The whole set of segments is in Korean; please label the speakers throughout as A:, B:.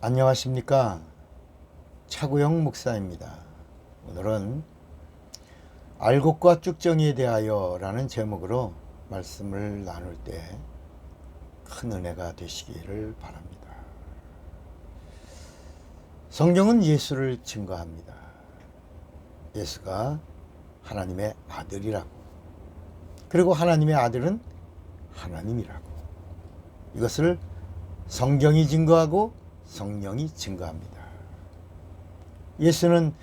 A: 안녕하십니까 차구영 목사입니다. 오늘은 알곡과 쭉정이에 대하여 라는 제목으로 말씀을 나눌 때 큰 은혜가 되시기를 바랍니다. 성경은 예수를 증거합니다. 예수가 하나님의 아들이라고. 그리고 하나님의 아들은 하나님이라고. 이것을 성경이 증거하고 성령이 증거합니다. 예수는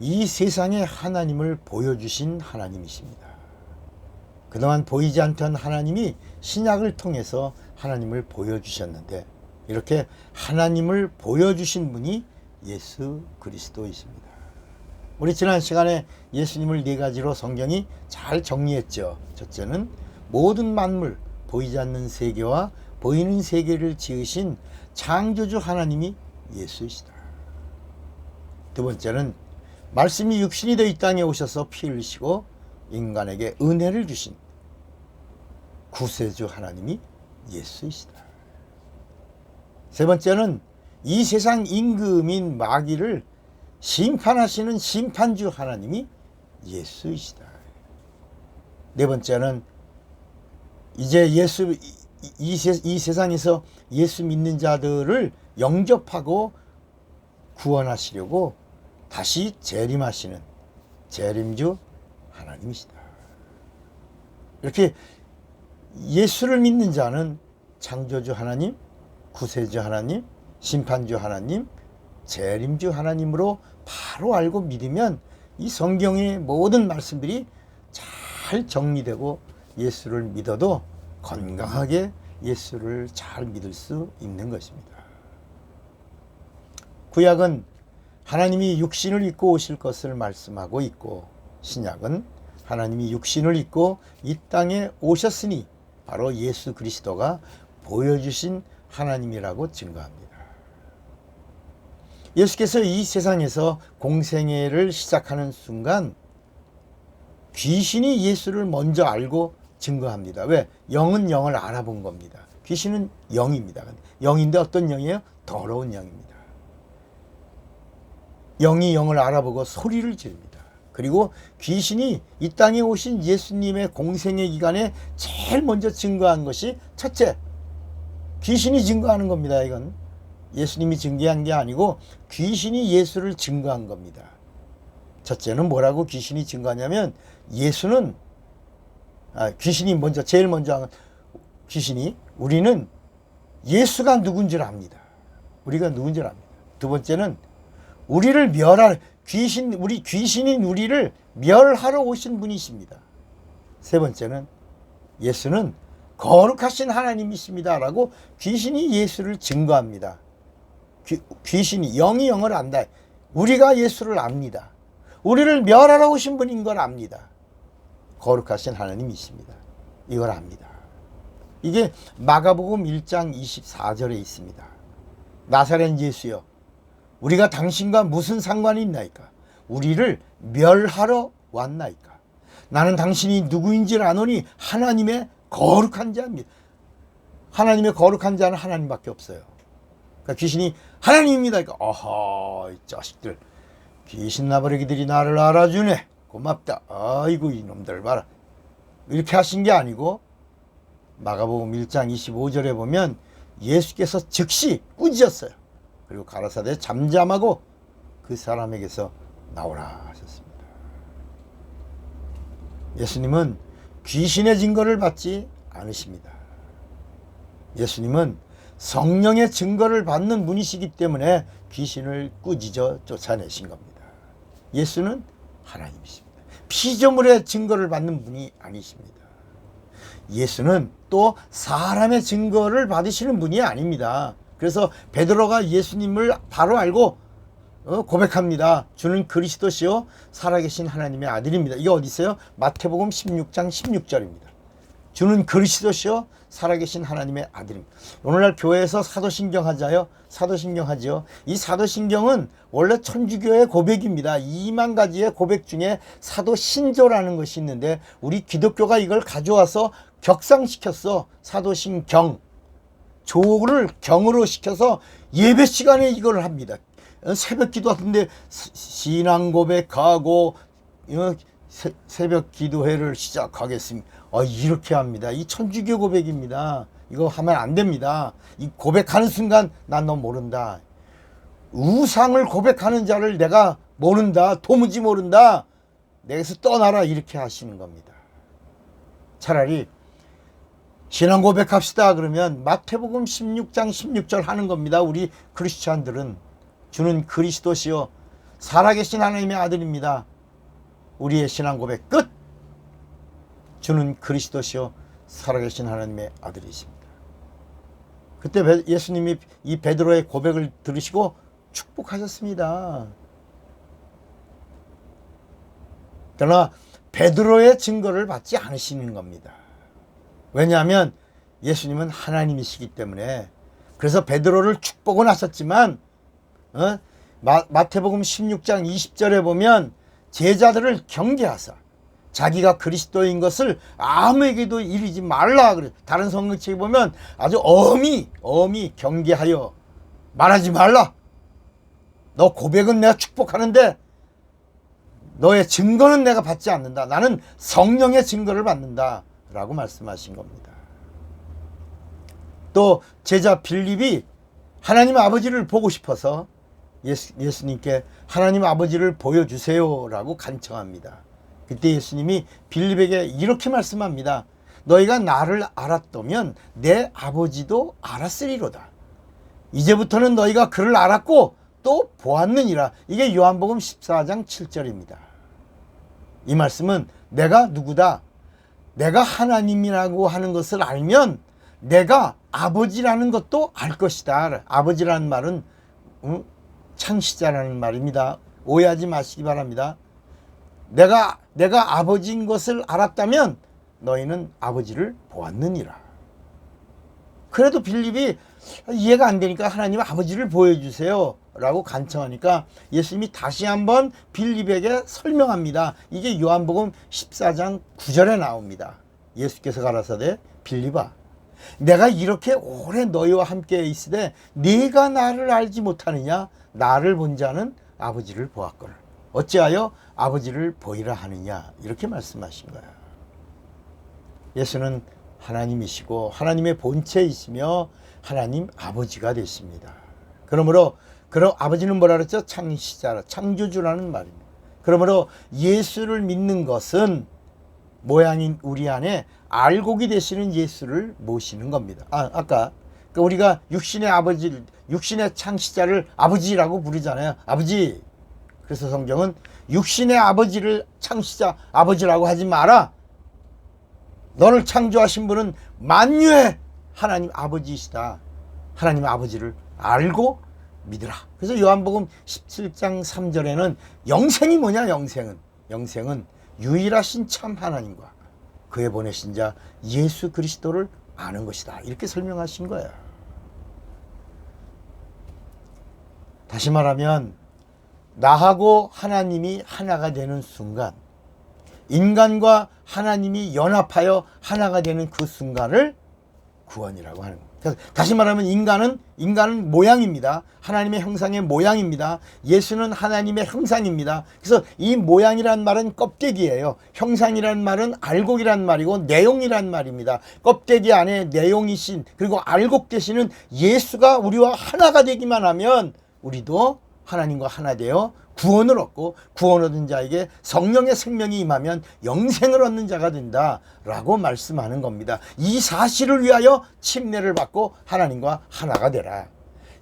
A: 이 세상에 하나님을 보여주신 하나님이십니다. 그동안 보이지 않던 하나님이 신약을 통해서 하나님을 보여주셨는데 이렇게 하나님을 보여주신 분이 예수 그리스도이십니다. 우리 지난 시간에 예수님을 네 가지로 성경이 잘 정리했죠. 첫째는 모든 만물, 보이지 않는 세계와 보이는 세계를 지으신 창조주 하나님이 예수이시다. 두 번째는 말씀이 육신이 되어 이 땅에 오셔서 피 흘리시고 인간에게 은혜를 주신 구세주 하나님이 예수이시다. 세 번째는 이 세상 임금인 마귀를 심판하시는 심판주 하나님이 예수이시다. 네 번째는 이제 예수 이, 이, 세, 이 세상에서 예수 믿는 자들을 영접하고 구원하시려고 다시 재림하시는 재림주 하나님이시다. 이렇게 예수를 믿는 자는 창조주 하나님, 구세주 하나님, 심판주 하나님, 재림주 하나님으로 바로 알고 믿으면 이 성경의 모든 말씀들이 잘 정리되고 예수를 믿어도 건강하게 예수를 잘 믿을 수 있는 것입니다. 구약은 하나님이 육신을 입고 오실 것을 말씀하고 있고 신약은 하나님이 육신을 입고 이 땅에 오셨으니 바로 예수 그리스도가 보여주신 하나님이라고 증거합니다. 예수께서 이 세상에서 공생애를 시작하는 순간 귀신이 예수를 먼저 알고 증거합니다. 왜? 영은 영을 알아본 겁니다. 귀신은 영입니다. 영인데 어떤 영이에요? 더러운 영입니다. 영이 영을 알아보고 소리를 지릅니다. 그리고 귀신이 이 땅에 오신 예수님의 공생의 기간에 제일 먼저 증거한 것이 첫째, 귀신이 증거하는 겁니다. 이건 예수님이 증거한 게 아니고 귀신이 예수를 증거한 겁니다. 첫째는 뭐라고 귀신이 증거하냐면 예수는 아, 귀신이 먼저 제일 먼저 한 귀신이 우리는 예수가 누군지를 압니다. 우리가 누군지를 압니다. 두 번째는 우리를 멸할 귀신 우리 귀신인 우리를 멸하러 오신 분이십니다. 세 번째는 예수는 거룩하신 하나님이십니다라고 귀신이 예수를 증거합니다. 귀, 귀신이 영이 영을 안다. 우리가 예수를 압니다. 우리를 멸하러 오신 분인 걸 압니다. 거룩하신 하나님이십니다. 이걸 압니다. 이게 마가복음 1장 24절에 있습니다. 나사렛 예수여 우리가 당신과 무슨 상관이 있나이까? 우리를 멸하러 왔나이까? 나는 당신이 누구인지를 아노니 하나님의 거룩한 자입니다. 하나님의 거룩한 자는 하나님밖에 없어요. 그러니까 귀신이 하나님입니다. 그러니까 어허 이 자식들 귀신 나버리기들이 나를 알아주네. 고맙다. 아이고 이놈들 봐라. 이렇게 하신 게 아니고 마가복음 1장 25절에 보면 예수께서 즉시 꾸짖었어요. 그리고 가라사대 잠잠하고 그 사람에게서 나오라 하셨습니다. 예수님은 귀신의 증거를 받지 않으십니다. 예수님은 성령의 증거를 받는 분이시기 때문에 귀신을 꾸짖어 쫓아내신 겁니다. 예수는 하나님이십니다. 피조물의 증거를 받는 분이 아니십니다. 예수는 또 사람의 증거를 받으시는 분이 아닙니다. 그래서 베드로가 예수님을 바로 알고 어, 고백합니다. 주는 그리스도시요 살아계신 하나님의 아들입니다. 이게 어디 있어요? 마태복음 16장 16절입니다. 주는 그리스도시요 살아계신 하나님의 아들입니다. 오늘날 교회에서 사도신경 하자요. 사도신경 하지요. 이 사도신경은 원래 천주교의 고백입니다. 2만 가지의 고백 중에 사도신조라는 것이 있는데 우리 기독교가 이걸 가져와서 격상시켰어. 사도신경. 조를 경으로 시켜서 예배 시간에 이걸 합니다. 어, 새벽 기도하는데 신앙 고백하고 어, 새- 새벽 기도회를 시작하겠습니다. 어, 이렇게 합니다. 이 천주교 고백입니다. 이거 하면 안 됩니다. 이 고백하는 순간 난 너 모른다. 우상을 고백하는 자를 내가 모른다. 도무지 모른다. 내게서 떠나라. 이렇게 하시는 겁니다. 차라리 신앙 고백합시다. 그러면 마태복음 16장 16절 하는 겁니다. 우리 크리스찬들은 주는 그리스도시요 살아계신 하나님의 아들입니다. 우리의 신앙 고백 끝. 주는 그리스도시요 살아계신 하나님의 아들이십니다. 그때 베- 예수님이 이 베드로의 고백을 들으시고 축복하셨습니다. 그러나 베드로의 증거를 받지 않으시는 겁니다. 왜냐하면 예수님은 하나님이시기 때문에 그래서 베드로를 축복은 하셨지만 어? 마, 마태복음 16장 20절에 보면 제자들을 경계하사 자기가 그리스도인 것을 아무에게도 이르지 말라. 다른 성경책에 보면 아주 엄히 엄히 경계하여 말하지 말라. 너 고백은 내가 축복하는데 너의 증거는 내가 받지 않는다. 나는 성령의 증거를 받는다. 라고 말씀하신 겁니다. 또 제자 빌립이 하나님 아버지를 보고 싶어서 예수, 예수님께 하나님 아버지를 보여주세요. 라고 간청합니다. 그때 예수님이 빌립에게 이렇게 말씀합니다. 너희가 나를 알았다면 내 아버지도 알았으리로다. 이제부터는 너희가 그를 알았고 또 보았느니라. 이게 요한복음 14장 7절입니다. 이 말씀은 내가 누구다? 내가 하나님이라고 하는 것을 알면 내가 아버지라는 것도 알 것이다. 아버지라는 말은 음, 창시자라는 말입니다. 오해하지 마시기 바랍니다. 내가 내가 아버지인 것을 알았다면 너희는 아버지를 보았느니라. 그래도 빌립이 이해가 안 되니까 하나님 아버지를 보여주세요. 라고 간청하니까 예수님이 다시 한번 빌립에게 설명합니다. 이게 요한복음 14장 9절에 나옵니다. 예수께서 가라사대 빌립아 내가 이렇게 오래 너희와 함께 있으되 네가 나를 알지 못하느냐 나를 본 자는 아버지를 보았거늘 어찌하여 아버지를 보이라 하느냐 이렇게 말씀하신 거예요. 예수는 하나님이시고 하나님의 본체이시며 하나님 아버지가 되십니다. 그러므로 그럼 아버지는 뭐라 그랬죠? 창시자라 창조주라는 말입니다. 그러므로 예수를 믿는 것은 모양인 우리 안에 알곡이 되시는 예수를 모시는 겁니다. 아, 아까 그 우리가 육신의 아버지, 육신의 창시자를 아버지라고 부르잖아요. 아버지. 그래서 성경은 육신의 아버지를 창시자 아버지라고 하지 마라. 너를 창조하신 분은 만유의 하나님 아버지이시다. 하나님 아버지를 알고 믿으라. 그래서 요한복음 17장 3절에는 영생이 뭐냐? 영생은 영생은 유일하신 참 하나님과 그의 보내신 자 예수 그리스도를 아는 것이다. 이렇게 설명하신 거예요. 다시 말하면 나하고 하나님이 하나가 되는 순간 인간과 하나님이 연합하여 하나가 되는 그 순간을 구원이라고 하는 겁니다. 다시 말하면 인간은 인간은 모양입니다. 하나님의 형상의 모양입니다. 예수는 하나님의 형상입니다. 그래서 이 모양이란 말은 껍데기예요. 형상이란 말은 알곡이란 말이고 내용이란 말입니다. 껍데기 안에 내용이신 그리고 알곡 되시는 예수가 우리와 하나가 되기만 하면 우리도 하나님과 하나 되어 구원을 얻고 구원 얻은 자에게 성령의 생명이 임하면 영생을 얻는 자가 된다라고 말씀하는 겁니다. 이 사실을 위하여 침례를 받고 하나님과 하나가 되라.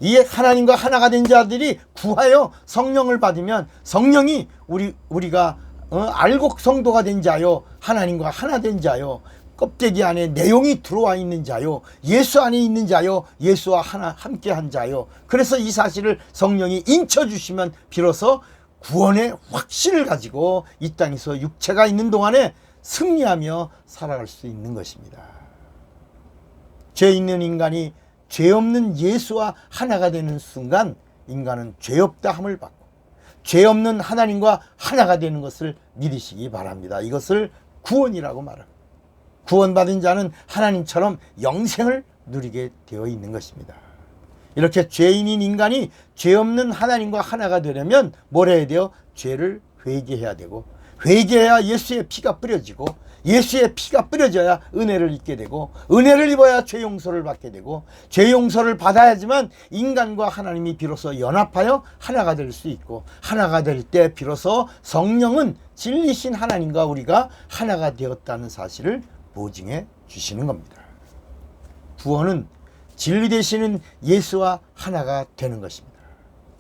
A: 이 하나님과 하나가 된 자들이 구하여 성령을 받으면 성령이 우리 우리가 어, 알곡 성도가 된 자요 하나님과 하나 된 자요 껍데기 안에 내용이 들어와 있는 자요. 예수 안에 있는 자요. 예수와 하나 함께 한 자요. 그래서 이 사실을 성령이 인쳐 주시면 비로소 구원의 확신을 가지고 이 땅에서 육체가 있는 동안에 승리하며 살아갈 수 있는 것입니다. 죄 있는 인간이 죄 없는 예수와 하나가 되는 순간 인간은 죄 없다 함을 받고 죄 없는 하나님과 하나가 되는 것을 믿으시기 바랍니다. 이것을 구원이라고 말합니다. 구원받은 자는 하나님처럼 영생을 누리게 되어 있는 것입니다. 이렇게 죄인인 인간이 죄 없는 하나님과 하나가 되려면 뭘 해야 돼요? 죄를 회개해야 되고 회개해야 예수의 피가 뿌려지고 예수의 피가 뿌려져야 은혜를 입게 되고 은혜를 입어야 죄 용서를 받게 되고 죄 용서를 받아야지만 인간과 하나님이 비로소 연합하여 하나가 될 수 있고 하나가 될 때 비로소 성령은 진리신 하나님과 우리가 하나가 되었다는 사실을 보증해 주시는 겁니다. 구원은 진리 되시는 예수와 하나가 되는 것입니다.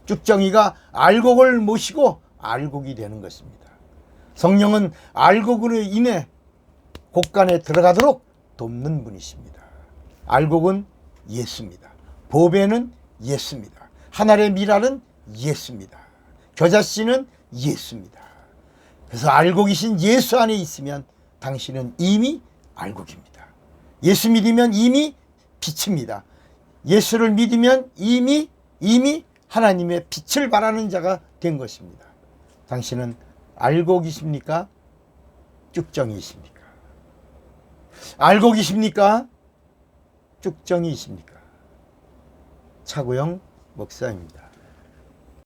A: 쭉정이가 알곡을 모시고 알곡이 되는 것입니다. 성령은 알곡으로 인해 곡간에 들어가도록 돕는 분이십니다. 알곡은 예수입니다. 보배는 예수입니다. 하늘의 미랄은 예수입니다. 겨자씨는 예수입니다. 그래서 알곡이신 예수 안에 있으면 당신은 이미 알곡입니다. 예수 믿으면 이미 빛입니다. 예수를 믿으면 이미 이미 하나님의 빛을 바라는 자가 된 것입니다. 당신은 알고 계십니까? 쭉정이십니까? 알고 계십니까? 쭉정이십니까? 차구영 목사입니다.